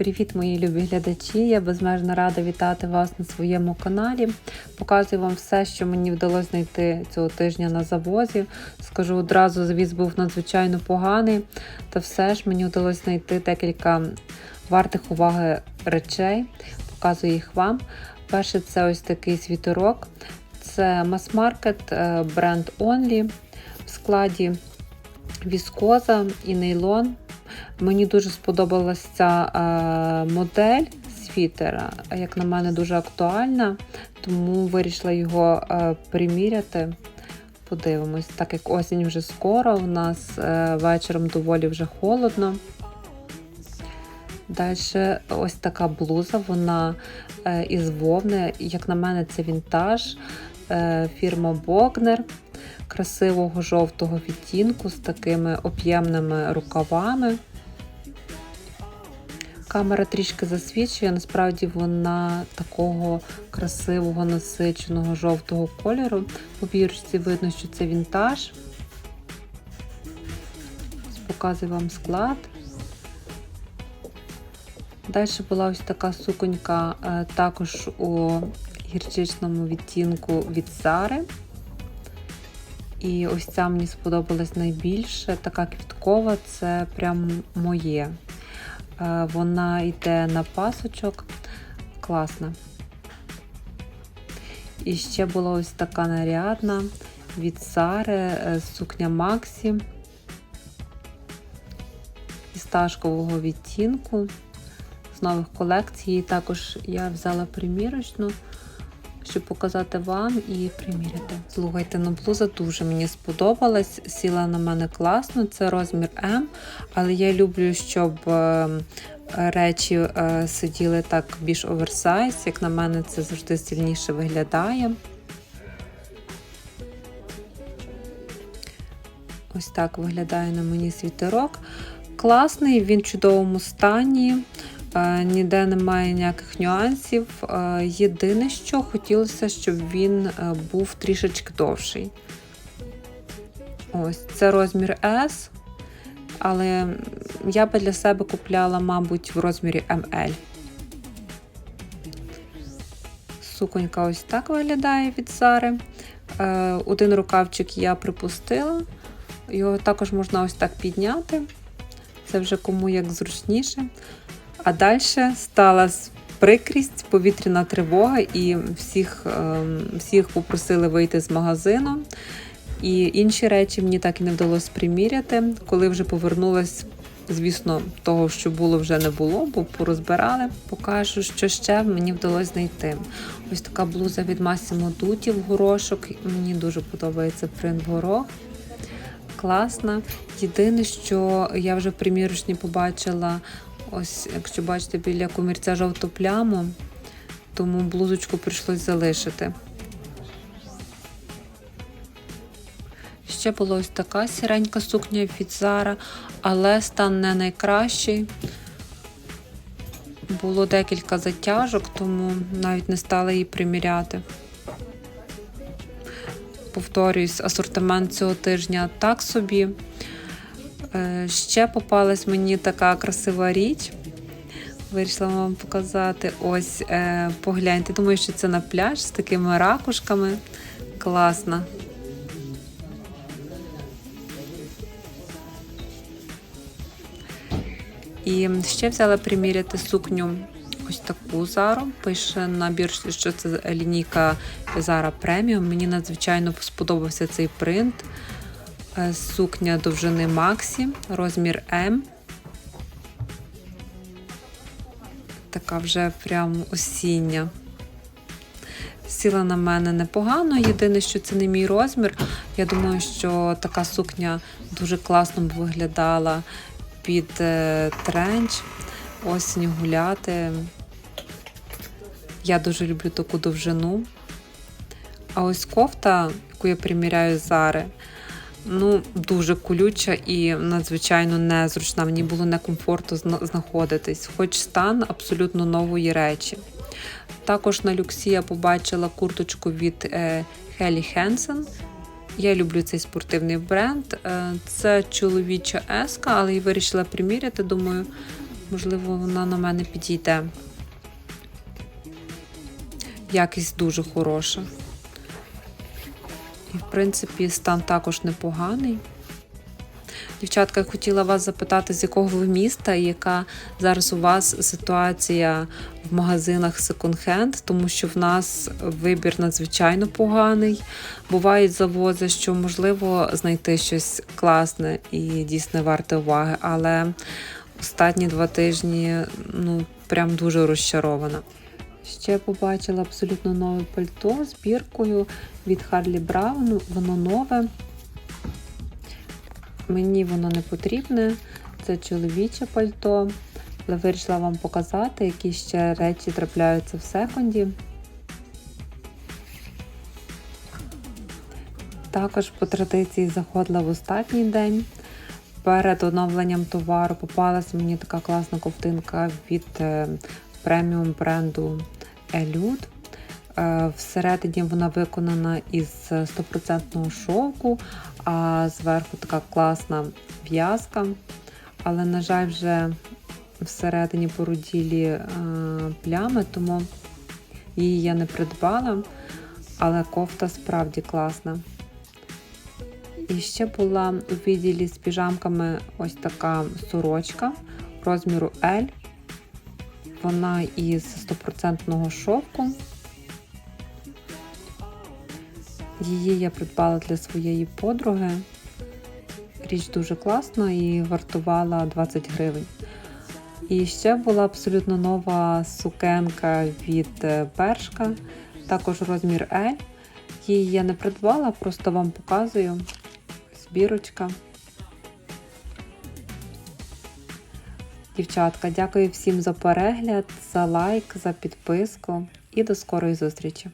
Привіт, мої любі глядачі! Я безмежно рада вітати вас на своєму каналі. Показую вам все, що мені вдалося знайти цього тижня на завозі. Скажу одразу, завіз був надзвичайно поганий, та все ж мені вдалося знайти декілька вартих уваги речей. Показую їх вам. Перше, це ось такий світорок. Це мас-маркет, е, бренд Only в складі віскоза і нейлон. Мені дуже сподобалася ця е, модель світера, як на мене, дуже актуальна, тому вирішила його е, приміряти. Подивимось, так як осінь вже скоро, у нас е, вечором доволі вже холодно. Далі ось така блуза, вона із вовни, як на мене, це вінтаж, фірма Богнер красивого жовтого відтінку з такими об'ємними рукавами. Камера трішки засвічує, насправді вона такого красивого насиченого жовтого кольору. По бірочці видно, що це вінтаж. Показую вам склад. Далі була ось така суконька, е, також у гірчичному відтінку від Зари. І ось ця мені сподобалась найбільше. Така квіткова, це прям моє. Е, Вона йде на пасочок. Класна. І ще була ось така нарядна від Сари, е, сукня Максі фісташкового відтінку. З нових колекцій. Також я взяла примірочну щоб показати вам і приміряти. Слухайте, ну блуза дуже мені сподобалась. Сіла на мене класно, це розмір М, але я люблю, щоб е, речі е, сиділи так більш оверсайз. Як на мене, це завжди сильніше виглядає. Ось так виглядає на мені світерок. Класний, він в чудовому стані. Е, ніде немає ніяких нюансів. Е, єдине, що хотілося, щоб він е, був трішечки довший. Ось, це розмір S, але я би для себе купляла, мабуть, в розмірі ML. Суконька ось так виглядає від Зари. Один рукавчик я припустила, його також можна ось так підняти. Це вже кому як зручніше. А далі стала прикрість, повітряна тривога, і всіх, ем, всіх попросили вийти з магазину. І інші речі мені так і не вдалося приміряти. Коли вже повернулась, звісно, того, що було, вже не було, бо порозбирали. Покажу, що ще мені вдалося знайти. Ось така блуза від Massimo Dutti в горошок. Мені дуже подобається принт горох. Класна. Єдине, що я вже в примірочні побачила Ось, якщо бачите, біля комірця жовту пляму, тому блузочку прийшлось залишити. Ще була ось така сіренька сукня від Zara, але стан не найкращий. Було декілька затяжок, тому навіть не стала її приміряти. Повторюсь, асортимент цього тижня так собі. Е, ще попалась мені така красива річ. Вирішила вам показати. Ось, е, погляньте. Думаю, що це на пляж з такими ракушками. Класно. І ще взяла приміряти сукню ось таку зару. Пише на бірці, що це лінійка Zara Premium. Мені надзвичайно сподобався цей принт. Е, сукня довжини Максі, розмір М. Така вже прям осіння. Сіла на мене непогано. Єдине, що це не мій розмір. Я думаю, що така сукня дуже класно б виглядала під е, тренч, осінь гуляти. Я дуже люблю таку довжину. А ось кофта, яку я приміряю зараз, ну, дуже колюча і надзвичайно незручна. Мені було некомфортно знаходитись, хоч стан абсолютно нової речі. Також на люксі я побачила курточку від Хелі Хенсен. Я люблю цей спортивний бренд. Е, це чоловіча еска, але я вирішила приміряти. Думаю, можливо, вона на мене підійде. Якість дуже хороша. І, в принципі, стан також непоганий. Дівчатка, я хотіла вас запитати, з якого ви міста і яка зараз у вас ситуація в магазинах секонд-хенд, тому що в нас вибір надзвичайно поганий. Бувають завози, що можливо знайти щось класне і дійсно варте уваги, але останні два тижні ну, прям дуже розчарована. Ще побачила абсолютно нове пальто з біркою від Харлі Браун. Воно нове. Мені воно не потрібне. Це чоловіче пальто. Але вирішила вам показати, які ще речі трапляються в секонді. Також по традиції заходила в останній день. Перед оновленням товару попалась мені така класна ковтинка від е, преміум бренду Елюд. Всередині вона виконана із 100% шовку, а зверху така класна в'язка. Але, на жаль, вже всередині поруділі е, плями, тому її я не придбала, але кофта справді класна. І ще була у відділі з піжамками ось така сорочка розміру L. Вона із 100% шовку. Її я придбала для своєї подруги. Річ дуже класна і вартувала 20 гривень. І ще була абсолютно нова сукенка від е, Бершка, також розмір L. Її я не придбала, просто вам показую. Збірочка. Дівчатка, дякую всім за перегляд, за лайк, за підписку і до скорої зустрічі!